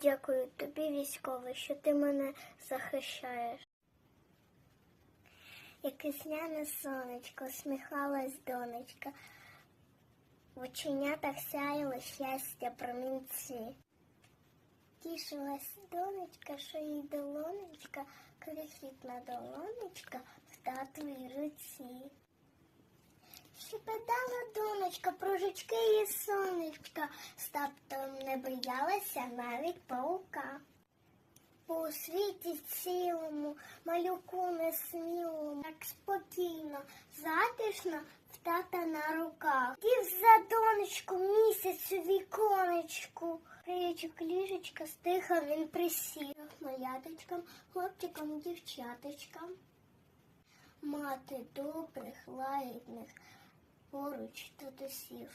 Дякую тобі, військовий, що ти мене захищаєш. Як весняне сонечко, сміхалась донечка. В оченятах сяяло щастя промінці. Тішилась донечка, що їй долонечка, крихітна долонечка в татовій руці. Щепетала донечка про жучки і сонечка, з татом не боялася навіть паука. По світі цілому, малюку несмілому, так спокійно, затишно в тата на руках. Дів за донечку місяць у віконечку. Приячок ліжечка стиха він присів. Маляточкам, хлопчикам, дівчаточкам. Мати добрих, лагідних, поруч тут усів.